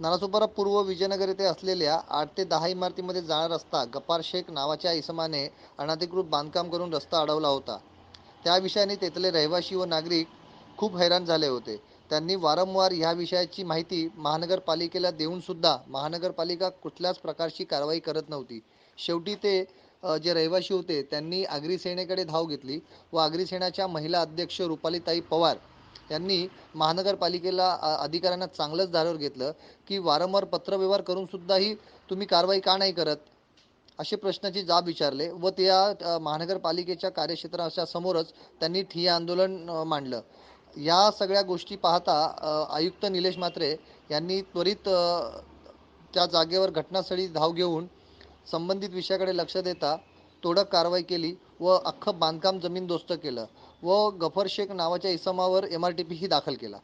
नालासोपारा पूर्व विजयनगर येथे असलेल्या आठ ते दहा इमारतीमध्ये जाणारा रस्ता गपार शेख नावाच्या इसमाने अनधिकृत बांधकाम करून रस्ता अडवला होता. त्या विषयाने तेथले रहिवासी व नागरिक खूप हैराण झाले होते. त्यांनी वारंवार ह्या विषयाची माहिती महानगरपालिकेला देऊनसुद्धा महानगरपालिका कुठल्याच प्रकारची कारवाई करत नव्हती. शेवटी ते जे रहिवासी होते त्यांनी आगरी सेनेकडे धाव घेतली व आगरी सेनाच्या महिला अध्यक्ष रुपालीताई पवार यांनी महानगरपालिकेला अधिकाऱ्यांना चांगलंच धारेवर घेतलं की वारंवार पत्रव्यवहार करूनसुद्धाही तुम्ही कारवाई का नाही करत? असे प्रश्नाची जाब विचारले व त्या महानगरपालिकेच्या कार्यक्षेत्राच्या समोरच त्यांनी ठिय्या आंदोलन मांडलं. या सगळ्या गोष्टी पाहता आयुक्त निलेश म्हात्रे यांनी त्वरित त्या जागेवर घटनास्थळी धाव घेऊन संबंधित विषयाकडे लक्ष देता तोडक कारवाई केली व अख्खं बांधकाम जमीनदोस्त केलं व गफर शेख नावाच्या इसमावर एम आर टी पीही दाखल केला.